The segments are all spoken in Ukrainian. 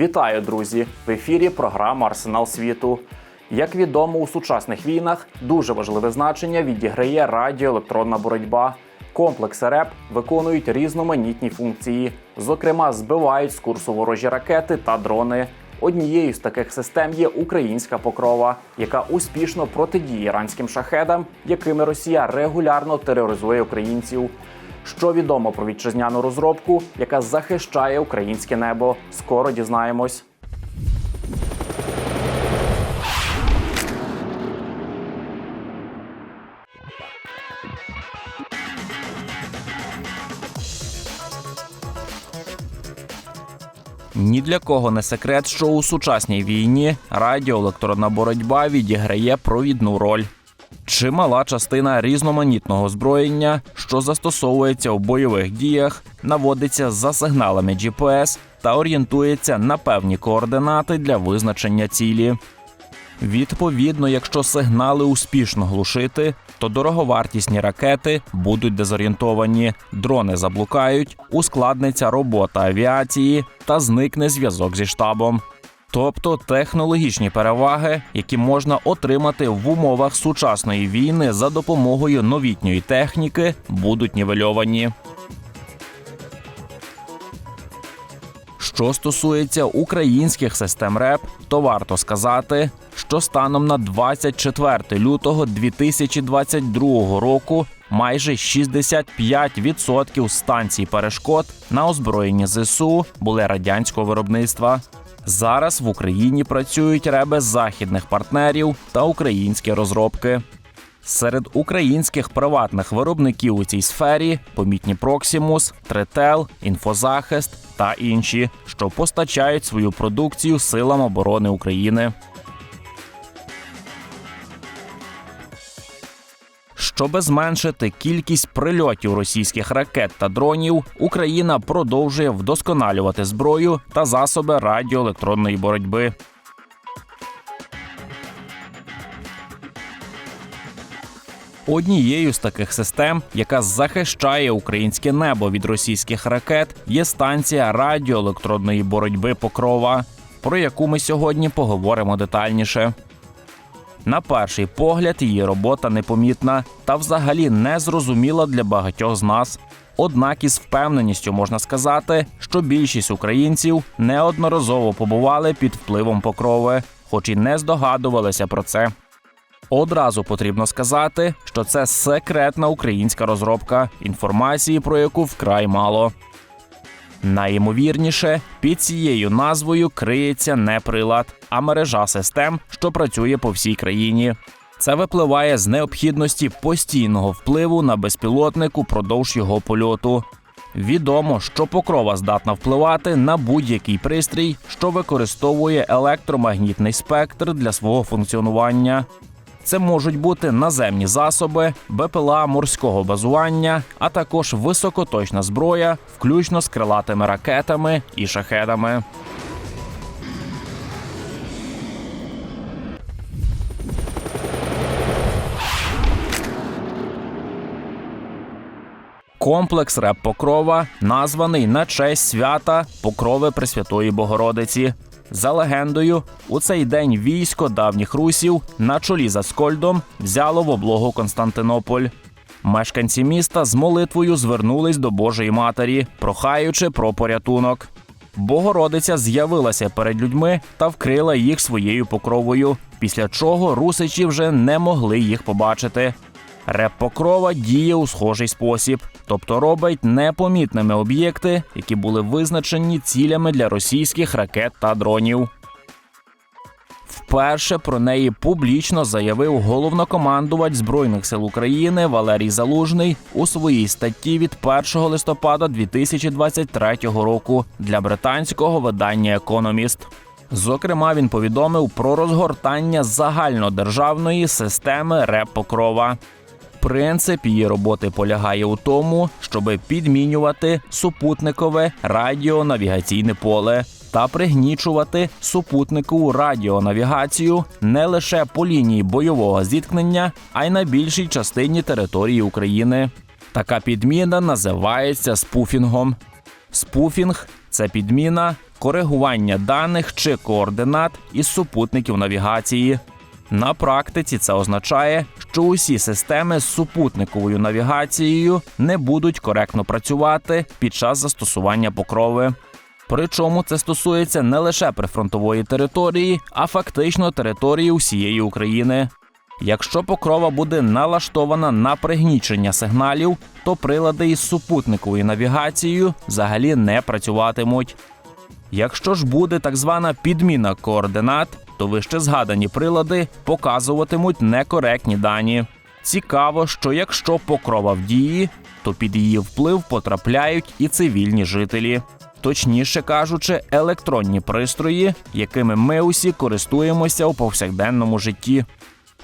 Вітаю, друзі! В ефірі програма Арсенал світу. Як відомо, у сучасних війнах дуже важливе значення відіграє радіоелектронна боротьба. Комплекси РЕП виконують різноманітні функції, зокрема, збивають з курсу ворожі ракети та дрони. Однією з таких систем є українська покрова, яка успішно протидіє іранським шахедам, якими Росія регулярно тероризує українців. Що відомо про вітчизняну розробку, яка захищає українське небо, скоро дізнаємось. Ні для кого не секрет, що у сучасній війні радіоелектронна боротьба відіграє провідну роль. Чимала частина різноманітного озброєння, що застосовується у бойових діях, наводиться за сигналами GPS та орієнтується на певні координати для визначення цілі. Відповідно, якщо сигнали успішно глушити, то дороговартісні ракети будуть дезорієнтовані, дрони заблукають, ускладниться робота авіації та зникне зв'язок зі штабом. Тобто технологічні переваги, які можна отримати в умовах сучасної війни за допомогою новітньої техніки, будуть нівельовані. Що стосується українських систем РЕП, то варто сказати, що станом на 24 лютого 2022 року майже 65% станцій перешкод на озброєнні ЗСУ були радянського виробництва. Зараз в Україні працюють реби західних партнерів та українські розробки. Серед українських приватних виробників у цій сфері помітні Proximus, Третел, Інфозахист та інші, що постачають свою продукцію силам оборони України. Щоби зменшити кількість прильотів російських ракет та дронів, Україна продовжує вдосконалювати зброю та засоби радіоелектронної боротьби. Однією з таких систем, яка захищає українське небо від російських ракет, є станція радіоелектронної боротьби Покрова, про яку ми сьогодні поговоримо детальніше. На перший погляд, її робота непомітна та взагалі не зрозуміла для багатьох з нас. Однак із впевненістю можна сказати, що більшість українців неодноразово побували під впливом покрови, хоч і не здогадувалися про це. Одразу потрібно сказати, що це секретна українська розробка, інформації про яку вкрай мало. Найімовірніше, під цією назвою криється не прилад, а мережа систем, що працює по всій країні. Це випливає з необхідності постійного впливу на безпілотник упродовж його польоту. Відомо, що покрова здатна впливати на будь-який пристрій, що використовує електромагнітний спектр для свого функціонування. Це можуть бути наземні засоби, БПЛА морського базування, а також високоточна зброя, включно з крилатими ракетами і шахедами. Комплекс РЕП Покрова названий на честь свята Покрови Пресвятої Богородиці. За легендою, у цей день військо давніх русів на чолі за Скольдом взяло в облогу Константинополь. Мешканці міста з молитвою звернулись до Божої Матері, прохаючи про порятунок. Богородиця з'явилася перед людьми та вкрила їх своєю покровою, після чого русичі вже не могли їх побачити. Реп покрова діє у схожий спосіб, тобто робить непомітними об'єкти, які були визначені цілями для російських ракет та дронів. Вперше про неї публічно заявив головнокомандувач Збройних сил України Валерій Залужний у своїй статті від 1 листопада 2023 року для британського видання Економіст. Зокрема, він повідомив про розгортання загальнодержавної системи РЕП Покрова. Принцип її роботи полягає у тому, щоб підмінювати супутникове радіонавігаційне поле та пригнічувати супутникову радіонавігацію не лише по лінії бойового зіткнення, а й на більшій частині території України. Така підміна називається спуфінгом. Спуфінг це підміна, коригування даних чи координат із супутників навігації. На практиці це означає, що усі системи з супутниковою навігацією не будуть коректно працювати під час застосування покрови. Причому це стосується не лише прифронтової території, а фактично території усієї України. Якщо покрова буде налаштована на пригнічення сигналів, то прилади із супутниковою навігацією взагалі не працюватимуть. Якщо ж буде так звана підміна координат, то вище згадані прилади показуватимуть некоректні дані. Цікаво, що якщо покрова в дії, то під її вплив потрапляють і цивільні жителі. Точніше кажучи, електронні пристрої, якими ми усі користуємося у повсякденному житті.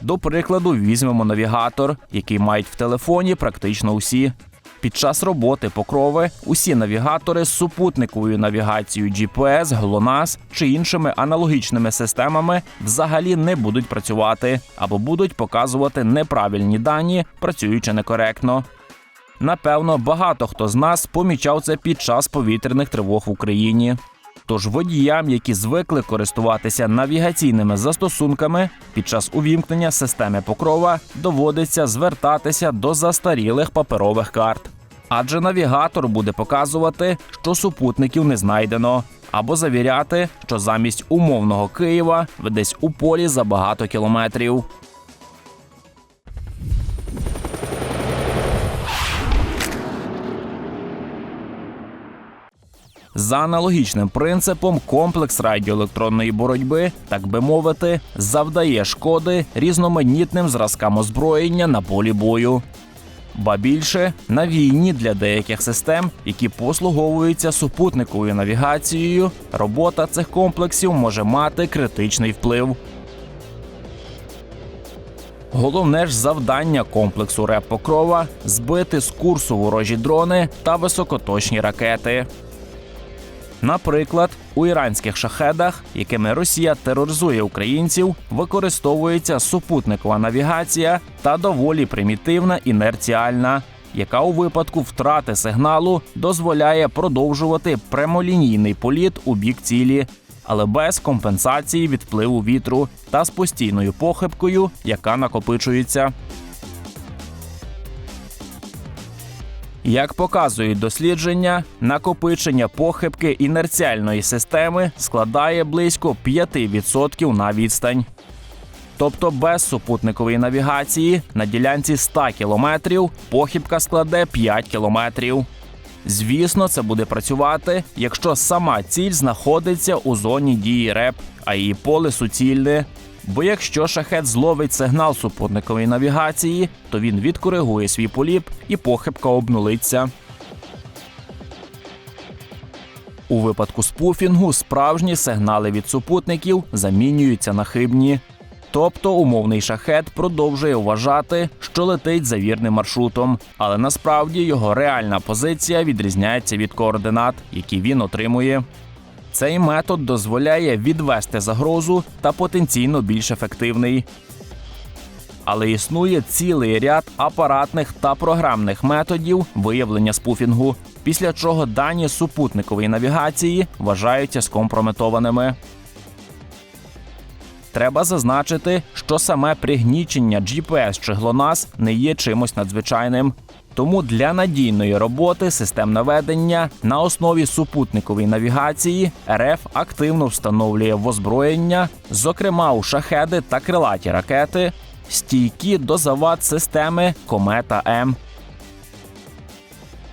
До прикладу, візьмемо навігатор, який мають в телефоні практично усі. Під час роботи покрови усі навігатори з супутниковою навігацією GPS, GLONASS чи іншими аналогічними системами взагалі не будуть працювати або будуть показувати неправильні дані, працюючи некоректно. Напевно, багато хто з нас помічав це під час повітряних тривог в Україні. Тож водіям, які звикли користуватися навігаційними застосунками, під час увімкнення системи покрова доводиться звертатися до застарілих паперових карт. Адже навігатор буде показувати, що супутників не знайдено, або завіряти, що замість умовного Києва ви десь у полі за багато кілометрів. За аналогічним принципом комплекс радіоелектронної боротьби, так би мовити, завдає шкоди різноманітним зразкам озброєння на полі бою. Ба більше на війні для деяких систем, які послуговуються супутниковою навігацією, робота цих комплексів може мати критичний вплив. Головне ж завдання комплексу РЕП Покрова збити з курсу ворожі дрони та високоточні ракети. Наприклад, у іранських шахедах, якими Росія тероризує українців, використовується супутникова навігація та доволі примітивна інерціальна, яка у випадку втрати сигналу дозволяє продовжувати прямолінійний політ у бік цілі, але без компенсації від впливу вітру та з постійною похибкою, яка накопичується. Як показують дослідження, накопичення похибки інерціальної системи складає близько 5% на відстань. Тобто без супутникової навігації на ділянці 100 кілометрів похибка складе 5 кілометрів. Звісно, це буде працювати, якщо сама ціль знаходиться у зоні дії РЕП, а її поле суцільне. Бо якщо шахет зловить сигнал супутникової навігації, то він відкоригує свій поліп і похибка обнулиться. У випадку спуфінгу справжні сигнали від супутників замінюються на хибні. Тобто умовний шахет продовжує вважати, що летить за вірним маршрутом, але насправді його реальна позиція відрізняється від координат, які він отримує. Цей метод дозволяє відвести загрозу та потенційно більш ефективний. Але існує цілий ряд апаратних та програмних методів виявлення спуфінгу, після чого дані супутникової навігації вважаються скомпрометованими. Треба зазначити, що саме пригнічення GPS чи GLONASS не є чимось надзвичайним. Тому для надійної роботи систем наведення на основі супутникової навігації РФ активно встановлює в озброєння, зокрема у шахеди та крилаті ракети, стійкі до завад системи Комета М.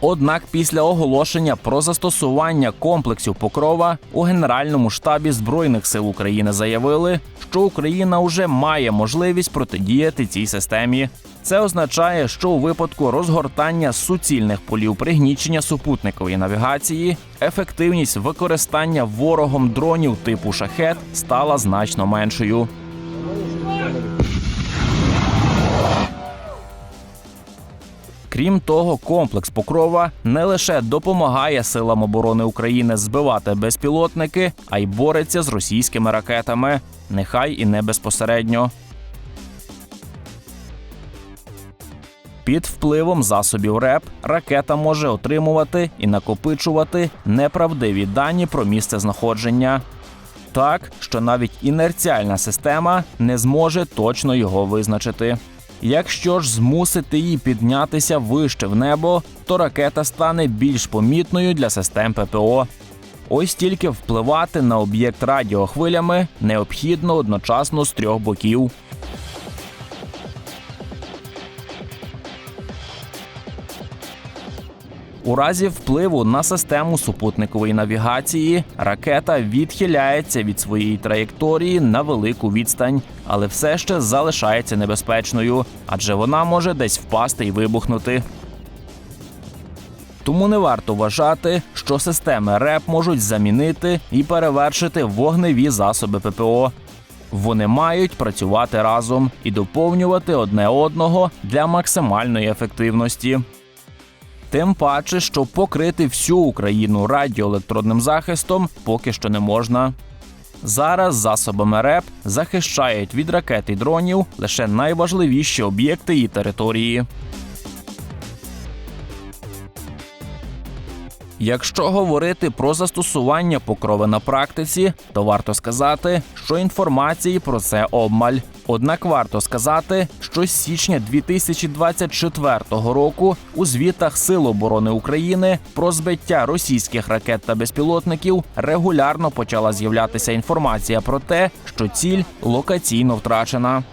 Однак після оголошення про застосування комплексів Покрова у Генеральному штабі Збройних сил України заявили, що Україна вже має можливість протидіяти цій системі. Це означає, що у випадку розгортання суцільних полів пригнічення супутникової навігації ефективність використання ворогом дронів типу шахет стала значно меншою. Крім того, комплекс Покрова не лише допомагає силам оборони України збивати безпілотники, а й бореться з російськими ракетами, нехай і не безпосередньо. Під впливом засобів РЕП ракета може отримувати і накопичувати неправдиві дані про місце знаходження. Так, що навіть інерціальна система не зможе точно його визначити. Якщо ж змусити її піднятися вище в небо, то ракета стане більш помітною для систем ППО. Ось тільки впливати на об'єкт радіохвилями необхідно одночасно з трьох боків. У разі впливу на систему супутникової навігації ракета відхиляється від своєї траєкторії на велику відстань, але все ще залишається небезпечною, адже вона може десь впасти і вибухнути. Тому не варто вважати, що системи РЕП можуть замінити і перевершити вогневі засоби ППО. Вони мають працювати разом і доповнювати одне одного для максимальної ефективності. Тим паче, що покрити всю Україну радіоелектронним захистом поки що не можна. Зараз засобами РЕП захищають від ракет і дронів лише найважливіші об'єкти і території. Якщо говорити про застосування покрови на практиці, то варто сказати, що інформації про це обмаль. Однак варто сказати, що з січня 2024 року у звітах Сил оборони України про збиття російських ракет та безпілотників регулярно почала з'являтися інформація про те, що ціль локаційно втрачена.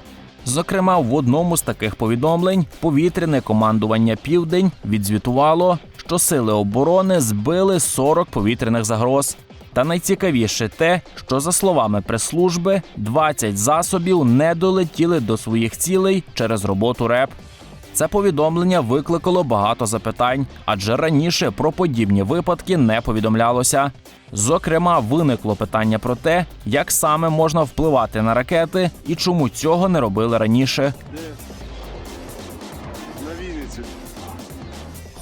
Зокрема, в одному з таких повідомлень повітряне командування Південь відзвітувало, що сили оборони збили 40 повітряних загроз. Та найцікавіше те, що за словами прес-служби, 20 засобів не долетіли до своїх цілей через роботу РЕП. Це повідомлення викликало багато запитань, адже раніше про подібні випадки не повідомлялося. Зокрема, виникло питання про те, як саме можна впливати на ракети і чому цього не робили раніше.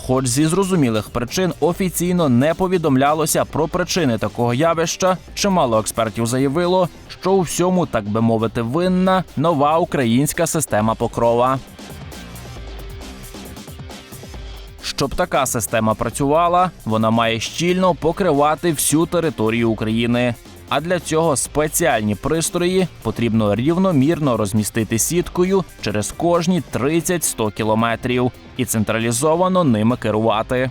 Хоч зі зрозумілих причин офіційно не повідомлялося про причини такого явища, чимало експертів заявило, що у всьому, так би мовити, винна нова українська система покрова. Щоб така система працювала, вона має щільно покривати всю територію України. А для цього спеціальні пристрої потрібно рівномірно розмістити сіткою через кожні 30-100 кілометрів і централізовано ними керувати.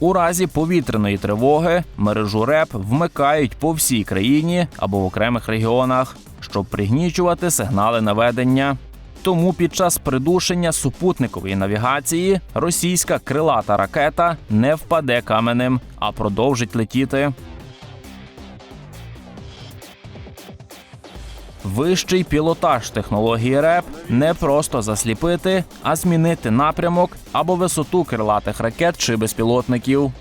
У разі повітряної тривоги мережу РЕП вмикають по всій країні або в окремих регіонах, щоб пригнічувати сигнали наведення. Тому під час придушення супутникової навігації російська крилата ракета не впаде каменем, а продовжить летіти. Вищий пілотаж технології РЕП не просто засліпити, а змінити напрямок або висоту крилатих ракет чи безпілотників.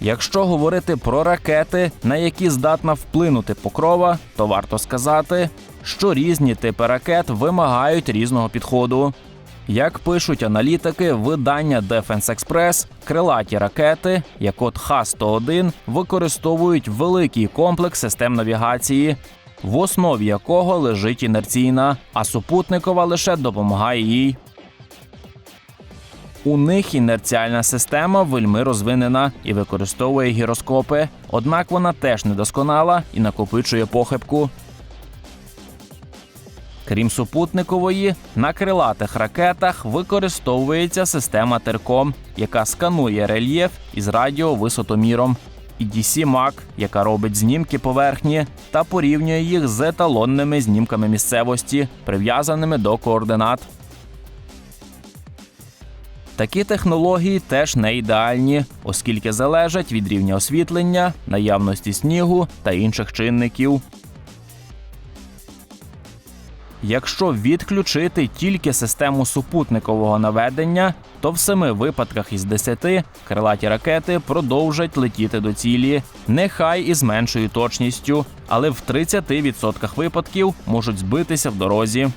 Якщо говорити про ракети, на які здатна вплинути покрова, то варто сказати, що різні типи ракет вимагають різного підходу. Як пишуть аналітики видання Defense Express, крилаті ракети, як от Х-101, використовують великий комплекс систем навігації, в основі якого лежить інерційна, а супутникова лише допомагає їй. У них інерціальна система вельми розвинена і використовує гіроскопи, однак вона теж недосконала і накопичує похибку. Крім супутникової, на крилатих ракетах використовується система Терком, яка сканує рельєф із радіовисотоміром, і DC MAC, яка робить знімки поверхні та порівнює їх з еталонними знімками місцевості, прив'язаними до координат. Такі технології теж не ідеальні, оскільки залежать від рівня освітлення, наявності снігу та інших чинників. Якщо відключити тільки систему супутникового наведення, то в семи випадках із десяти крилаті ракети продовжать летіти до цілі, нехай і з меншою точністю, але в 30% випадків можуть збитися в дорозі.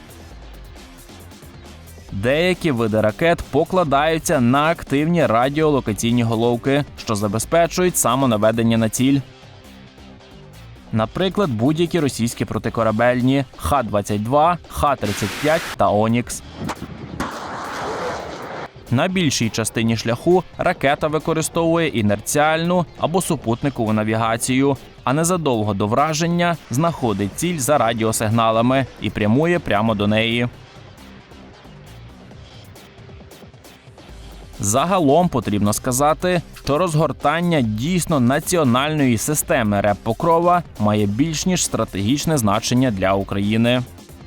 Деякі види ракет покладаються на активні радіолокаційні головки, що забезпечують самонаведення на ціль. Наприклад, будь-які російські протикорабельні Х-22, Х-35 та Онікс. На більшій частині шляху ракета використовує інерціальну або супутникову навігацію, а незадовго до враження знаходить ціль за радіосигналами і прямує прямо до неї. Загалом потрібно сказати, що розгортання дійсно національної системи РЕП Покрова має більш ніж стратегічне значення для України.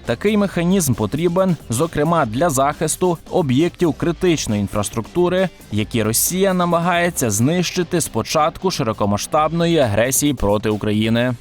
Такий механізм потрібен, зокрема, для захисту об'єктів критичної інфраструктури, які Росія намагається знищити з початку широкомасштабної агресії проти України.